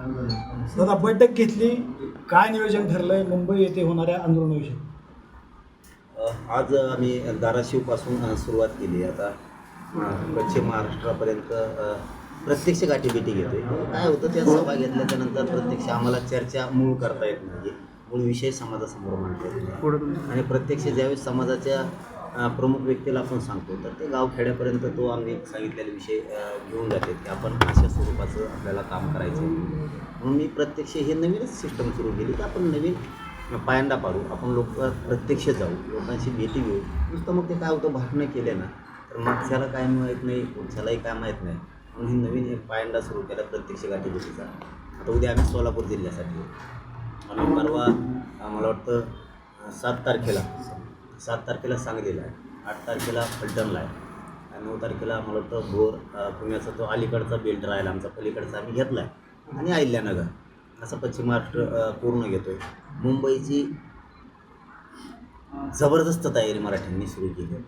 दादा बैठक घेतली. काय नियोजन ठरलंय? मुंबई येथे होणाऱ्या आंदोलनाविषयी. आज आम्ही धाराशिवपासून सुरुवात केली आता. पश्चिम महाराष्ट्रापर्यंत प्रत्यक्ष गाठीभेटी घेतोय. काय होतं त्या सभा घेतल्याच्या नंतर प्रत्यक्ष आम्हाला चर्चा मूळ करता येत नाही मूळ विषय समाजासमोर मांडता येत नाही. आणि प्रत्यक्ष ज्यावेळेस समाजाच्या प्रमुख व्यक्तीला आपण सांगतो. तर ते गावखेड्यापर्यंत तो आम्ही सांगितलेले विषय घेऊन जाते. की आपण अशा स्वरूपाचं आपल्याला काम करायचं म्हणून मी प्रत्यक्ष हे नवीनच सिस्टम सुरू केली. की आपण नवीन पायंडा पाडू. आपण लोक प्रत्यक्ष जाऊ. लोकांशी भेटी घेऊ. नुसतं मग ते काय होतं? भाषणं केले ना तर मागच्याला काय माहीत नाही. पुढच्यालाही काय माहीत नाही. म्हणून हे नवीन एक पायंडा सुरू केला प्रत्यक्ष गाठीभेटीचा आता उद्या आम्ही सोलापूर जिल्ह्यासाठी येऊ. परवा मला वाटतं सात तारखेला. सात तारखेला सांगलीला आहे आठ तारखेला फलटणला आहे आणि नऊ तारखेला मला वाटतं भोर पुण्याचा तो अलीकडचा बेल्ट राहिला आमचा पलीकडचा आम्ही घेतला आहे आणि अहिल्यानगर असं पश्चिम महाराष्ट्र पूर्ण घेतो आहे मुंबईची जबरदस्त तयारी मराठ्यांनी सुरू केली आहे.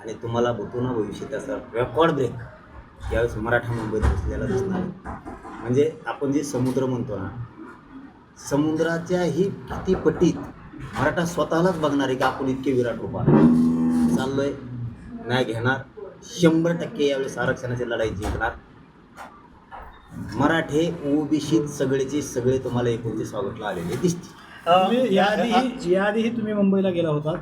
आणि तुम्हाला बघतो ना भविष्य त्याचा रेकॉर्ड ब्रेक यावेळेस मराठा मुंबईत बसलेला दिसणार आहे. म्हणजे आपण जे समुद्र म्हणतो ना समुद्राच्याही किती पटीत मराठा स्वतःलाच बघणार आहे की आपण इतके विराट रूप चाललोय नाही घेणार. शंभर टक्के यावेळेस आरक्षणाची लढाई जिंकणार. मराठे ओबीसीत सगळेचे सगळे तुम्हाला एकोणतीस ऑगस्टला आलेले दिसतील. तुम्ही याआधीही याआधीही तुम्ही मुंबईला गेला होता.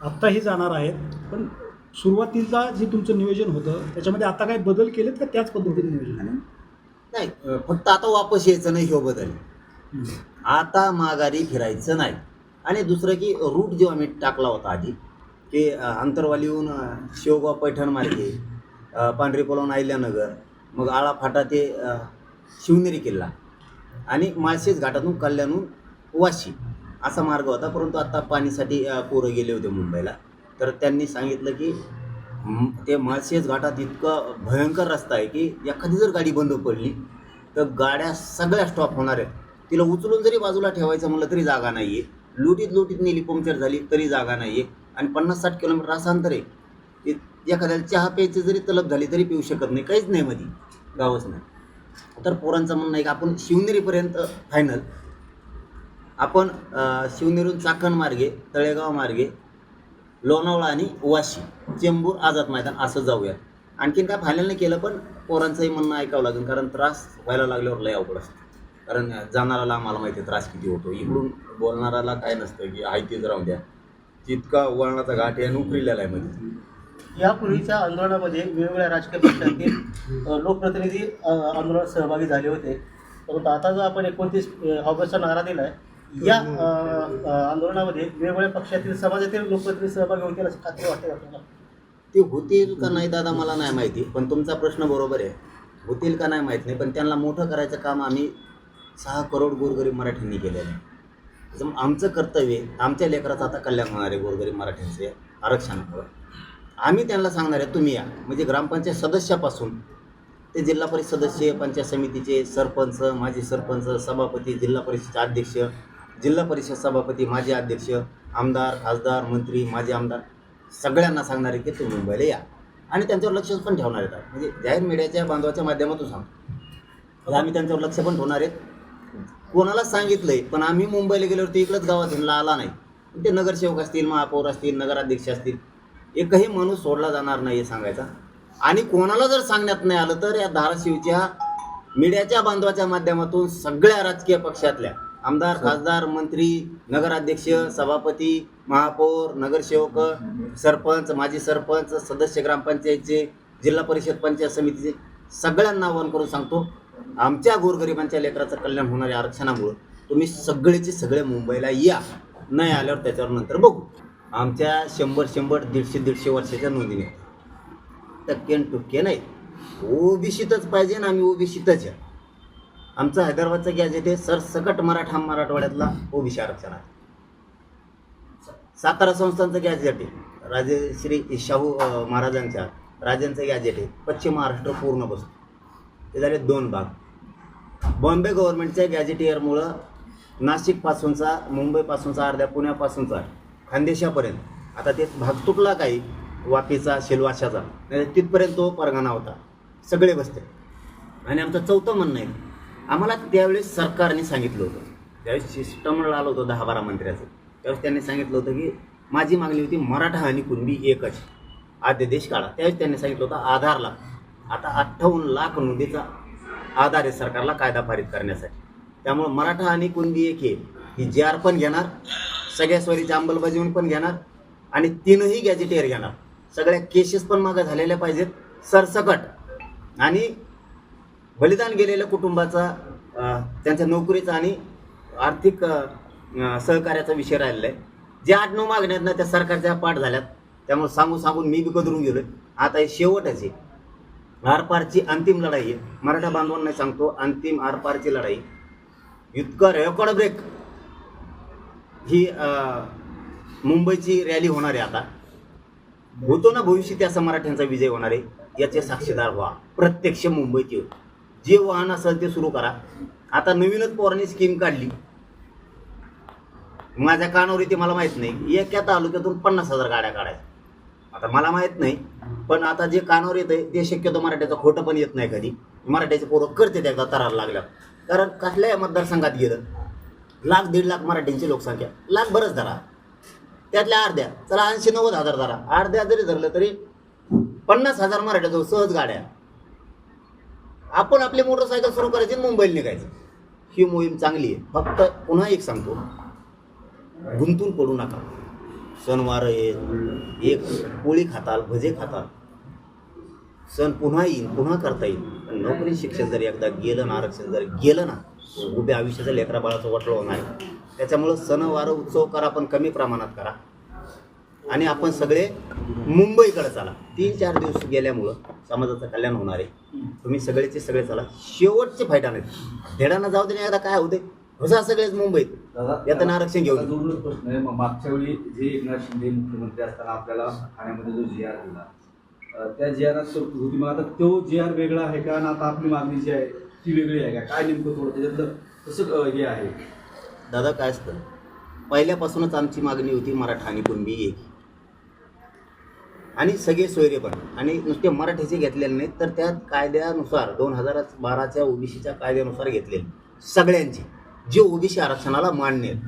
आत्ताही जाणार आहेत. पण सुरुवातीला जे तुमचं नियोजन होतं त्याच्यामध्ये आता काही बदल केलेत का त्याच पद्धतीने नियोजन? आहे? नाही फक्त आता वापस यायचं नाही ह्यो बदल आता माघारी फिरायचं नाही. आणि दुसरं की रूट जो आम्ही टाकला होता आधी की अंतरवालीहून आंतरवालीहून शेवगाव पैठण मार्गे अं, पांढरी मग आळा फाटा ते शिवनेरी किल्ला आणि माळशेज घाटातून कल्याणहून वाशी असा मार्ग होता. परंतु आत्ता पाणीसाठी पोरं गेले होते मुंबईला. तर त्यांनी सांगितलं की ते माळशेज घाटात इतकं भयंकर रस्ता आहे की एखादी जर गाडी बंद पडली तर गाड्या सगळ्या स्टॉप होणार आहेत. तिला उचलून जरी बाजूला ठेवायचं म्हणलं तरी जागा नाही आहे लुटीत लुटीत नेली पंक्चर झाली तरी जागा नाही आहे आणि पन्नास साठ किलोमीटर असं अंतर आहे. ते एखाद्याला चहा प्यायची जरी तलब झाली तरी पिऊ शकत नाही. काहीच नाही मध्ये गावच नाही. तर पोरांचं म्हणणं आहे की आपण शिवनेरीपर्यंत फायनल आपण शिवनेरून चाकण मार्गे तळेगाव मार्गे लोणावळा आणि वाशी चेंबूर आझाद मैदान असं जाऊयात. आणखीन काय फायनल नाही केलं पण पोरांचंही म्हणणं ऐकावं लागेल कारण त्रास व्हायला लागल्यावर लय अवघड असतं. कारण जाणाराला आम्हाला माहिती आहे त्रास किती होतो. इकडून बोलणाराला काय नसतं की आहे तेच राहून द्या. तितका वळणाचा घाट आहे नोकरीला आहे मध्ये यापूर्वीच्या आंदोलनामध्ये वेगवेगळ्या राजकीय पक्षातील लोकप्रतिनिधी आंदोलनात सहभागी झाले होते. परंतु आता जो आपण एकोणतीस ऑगस्टचा नारा दिला आहे या आंदोलनामध्ये वेगवेगळ्या पक्षातील समाजातील लोकप्रतिनिधी सहभागी होतील अशी खात्री वाटते आपल्याला ते होतील का नाही दादा मला नाही माहिती. पण तुमचा प्रश्न बरोबर आहे. होतील का नाही माहीत नाही. पण त्यांना मोठं करायचं काम आम्ही सहा करोड गोरगरीब मराठ्यांनी केलेलं आहे. त्याच्यामुळे आमचं कर्तव्य आमच्या लेकराचं आता कल्याण होणार आहे गोरगरीब मराठ्यांचे आरक्षणामुळं. आम्ही त्यांना सांगणार आहे तुम्ही या. म्हणजे ग्रामपंचायत सदस्यापासून ते जिल्हा परिषद सदस्य पंचायत समितीचे सरपंच माजी सरपंच सभापती जिल्हा परिषद अध्यक्ष जिल्हा परिषद सभापती माजी अध्यक्ष आमदार खासदार मंत्री माजी आमदार सगळ्यांना सांगणार आहे की तुम्ही मुंबईला या. आणि त्यांच्यावर लक्ष पण ठेवणार आहेत म्हणजे जाहीर मीडियाच्या बांधवाच्या माध्यमातून सांगतो. आम्ही त्यांच्यावर लक्ष पण ठेवणार आहेत कोणाला सांगितलंय? पण आम्ही मुंबईला गेल्यावर ते इकडंच गावात हिंडला आला नाही ते नगरसेवक असतील महापौर असतील नगराध्यक्ष असतील एकही माणूस सोडला जाणार नाही हे सांगायचा. आणि कोणाला जर सांगण्यात नाही आलं तर या धाराशिवच्या मीडियाच्या बांधवाच्या माध्यमातून सगळ्या राजकीय पक्षातल्या आमदार खासदार मंत्री नगराध्यक्ष सभापती महापौर नगरसेवक सरपंच माजी सरपंच सदस्य ग्रामपंचायतचे जिल्हा परिषद पंचायत समितीचे सगळ्यांना आवाहन करून सांगतो आमच्या गोरगरिबांच्या लेकराचं कल्याण होणाऱ्या आरक्षणामुळं तुम्ही सगळेचे सगळे मुंबईला या. नाही आल्यावर त्याच्यावर नंतर बघू. आमच्या शंभर शंभर दीडशे दीडशे वर्षाच्या नोंदी आहेत. टक्के टुक्के नाही. ओबीसीतच पाहिजे ना आम्ही ओबीसीतच या. आमचं हैदराबादचा गॅजेट आहे. सरसकट मराठा मराठवाड्यातला ओबीसी आरक्षण आहे. सातारा संस्थांचं गॅजेट आहे. राजेश्री शाहू महाराजांच्या राजांचं गॅजेट आहे. पश्चिम महाराष्ट्र पूर्ण बसतो. ते झाले दोन भाग. बॉम्बे गव्हर्नमेंटच्या गॅजेटियरमुळं नाशिकपासूनचा मुंबईपासूनचा अर्ध्या पुण्यापासूनचा खानदेशापर्यंत. आता ते भाग तुटला काही वापीचा शिलवाशाचा. नाही तिथपर्यंत तो परगणा होता. सगळे बसते. आणि आमचं चौथं म्हणणं आहे. आम्हाला त्यावेळेस सरकारने सांगितलं होतं. त्यावेळेस शिष्टमंडळ आलं होतं दहा बारा मंत्र्याचं. त्यावेळेस त्यांनी सांगितलं होतं की माझी मागणी होती मराठा आणि कुणबी एकच. आद्यदेश काढा. त्यावेळेस त्यांनी सांगितलं होतं आधार लाख आता अठ्ठावन्न लाख नोंदीचा आधार आहे सरकारला कायदा पारित करण्यासाठी. त्यामुळं मराठा आणि कुणबी एक आहे. ही जे आर पण घेणार सगळ्या स्वरीची अंमलबजावणी पण घेणार आणि तीनही गॅजेटेअर घेणार. सगळ्या केसेस पण मागं झालेल्या पाहिजेत. सरसकट. आणि बलिदान गेलेल्या कुटुंबाचा त्यांच्या नोकरीचा आणि आर्थिक सहकार्याचा विषय राहिलेला आहे. जे आठ नऊ मागण्यात ना त्या सरकारच्या पाठ झाल्यात. त्यामुळे सांगून सांगून मी बी कदरून गेलो आता हे शेवटच आहे. आरपारची अंतिम लढाई. आहे मराठा बांधवांना सांगतो अंतिम आरपारची लढाई. इतकं रेकॉर्ड ब्रेक. ही मुंबईची रॅली होणार आहे आता. होतो ना भविष्यात असा मराठ्यांचा विजय होणार आहे. याचे साक्षीदार व्हा. प्रत्यक्ष मुंबईत येऊ जे वाहन असेल ते सुरू करा. आता नवीनच पोरांनी स्कीम काढली. माझ्या कानावर इथे मला माहीत नाही. एका तालुक्यातून पन्नास हजार गाड्या काढायच्या. आता मला माहीत नाही पण आता जे कानावर येतंय ते शक्यतो मराठ्याचं खोटं पण येत नाही कधी. मराठ्याचे पोरं करते एकदा तरार लागल्या कारण कसल्याही मतदारसंघात गेलं? लाख दीड लाख मराठ्यांची लोकसंख्या. लाख बरंच धरा. त्यातल्या अर्ध्या चला ऐंशी नव्वद हजार धरा. अर्ध्या जरी धरलं तरी पन्नास हजार मराठ्याजवळ सहज गाड्या. आपण आपली मोटरसायकल सुरू करायची मुंबईला निघायचं. ही मोहीम चांगली आहे. फक्त पुन्हा एक सांगतो. गुंतून पडू नका. सणवार येत. एक पोळी खाताल भजे खाताल. सण पुन्हा येईल पुन्हा करता येईल. पण नोकरी शिक्षण जर एकदा गेलं ना आरक्षण जर गेलं ना उभ्या आयुष्याचं लेकरा बाळाचं वटलं होणार त्याच्यामुळं सणवार उत्सव करा पण कमी प्रमाणात करा. आणि आपण सगळे मुंबईकडे चला. तीन चार दिवस गेल्यामुळं समाजाचं कल्याण होणार आहे. तुम्ही सगळेचे सगळे चला. शेवटचे फायदा नाहीत. धेडानं जाऊ दे एकदा काय होते घुसा सगळेच मुंबईत दादा येताना आरक्षण घेऊन. जोडूनच प्रश्न आहे. मग मागच्या वेळी जे एकनाथ शिंदे मुख्यमंत्री असताना आपल्याला ठाण्यामध्ये जो जी आर दिला अं, त्या जी तरतूद होती. मग आता तो जी आर वेगळा आहे का? आणि आता आपली मागणी जी आहे ती वेगळी आहे का? काय नेमकं थोडं त्याच्यातलं कसं अं, हे आहे? दादा काय असतं? पहिल्यापासूनच आमची मागणी होती मराठा आणि कुणबी एक. आणि सगळे सोयरे पण. आणि नुसते मराठीचे घेतलेले नाहीत तर त्या कायद्यानुसार दोन हजार बाराच्या ओबीसीच्या कायद्यानुसार घेतलेले. सगळ्यांचे. जे ओबीसी आरक्षणाला मान्य आहेत.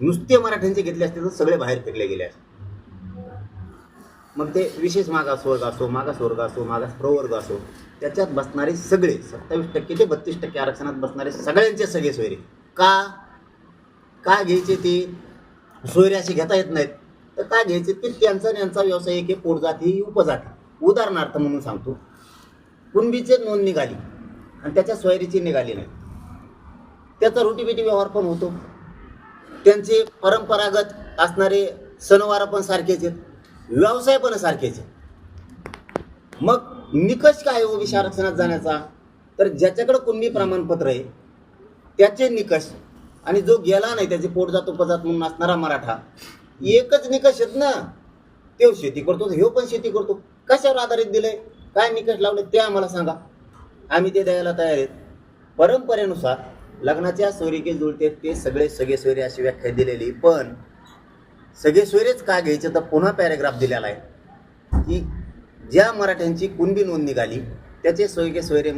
नुसते मराठ्यांचे घेतले असते तर सगळे बाहेर फेकले गेले असते. मग ते विशेष मागासवर्ग असो मागासवर्ग असो मागास प्रवर्ग असो त्याच्यात बसणारे सगळे सत्तावीस टक्के ते बत्तीस टक्के आरक्षणात बसणारे सगळ्यांचे सगळे सोयरे. का? का घ्यायचे ते? सोयरे असे घेता येत नाहीत. तर का घ्यायचे? ते त्यांचा यांचा व्यवसाय एक आहे पोटजाती ही उपजाती उदाहरणार्थ म्हणून सांगतो. कुणबीचे नोंद निघाली आणि त्याच्या सोयरीची निघाली नाही. त्याचा रोटीबेटी व्यवहार पण होतो. त्यांचे परंपरागत असणारे सणवार पण सारखेच आहेत. व्यवसाय पण सारखेच आहेत. मग निकष काय आहे हो ओबीसी आरक्षणात जाण्याचा? तर ज्याच्याकडे कुणबी प्रमाणपत्र आहे त्याचे निकष आणि जो गेला नाही त्याचे पोटजात उपजात म्हणून असणारा मराठा एकच निकष आहेत ना. तो शेती करतो ह्यो पण शेती करतो. कशावर आधारित दिलंय? काय निकष लावले ते आम्हाला सांगा. आम्ही ते द्यायला तयार आहेत. परंपरेनुसार लग्नाच्या सोयरीके जुळते ते सगळे सगळे सोयरे अशी व्याख्या दिलेली पण सगळे सोयरेच का घ्यायचे? तर पुन्हा पॅरेग्राफ दिलेला आहे. की ज्या मराठ्यांची कुणबी नोंद निघाली त्याचे सोयके सोयरे